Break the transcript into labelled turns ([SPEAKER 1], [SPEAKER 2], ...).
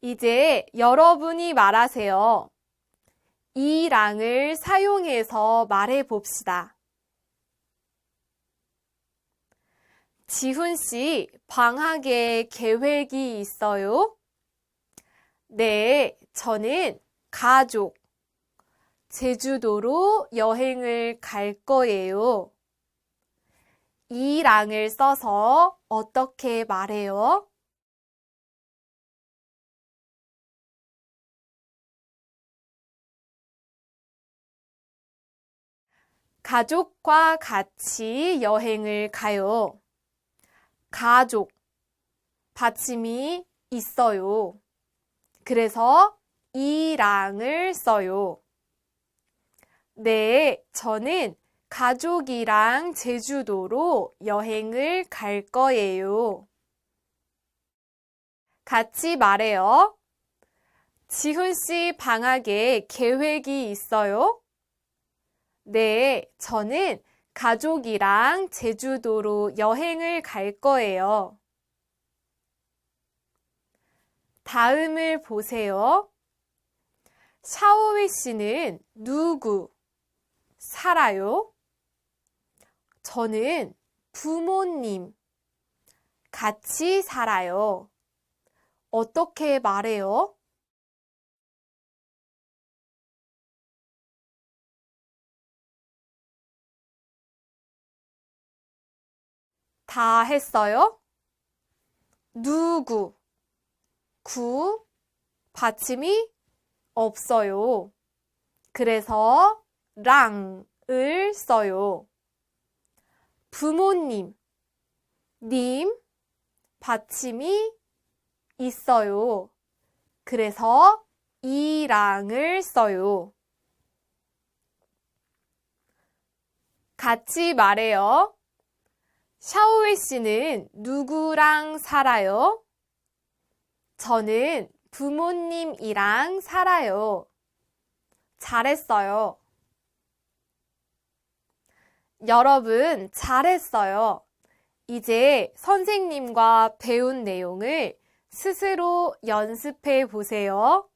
[SPEAKER 1] 이제 여러분이 말하세요. 이 랑을 사용해서 말해 봅시다. 지훈 씨, 방학에 계획이 있어요? 네, 저는 가족, 제주도로 여행을 갈 거예요. 이 랑을 써서 어떻게 말해요? 가족과 같이 여행을 가요. 가족, 받침이 있어요. 그래서 이랑을 써요. 네, 저는 가족이랑 제주도로 여행을 갈 거예요. 같이 말해요. 지훈 씨 방학에 계획이 있어요? 네, 저는 가족이랑 제주도로 여행을 갈 거예요. 다음을 보세요. 샤오위 씨는 누구 살아요? 저는 부모님 같이 살아요. 어떻게 말해요? 다 했어요? 누구, 구, 받침이 없어요. 그래서 랑을 써요. 부모님, 님, 받침이 있어요. 그래서 이랑을 써요. 같이 말해요. 샤오웨이 씨는 누구랑 살아요? 저는 부모님이랑 살아요. 잘했어요. 여러분, 잘했어요. 이제 선생님과 배운 내용을 스스로 연습해 보세요.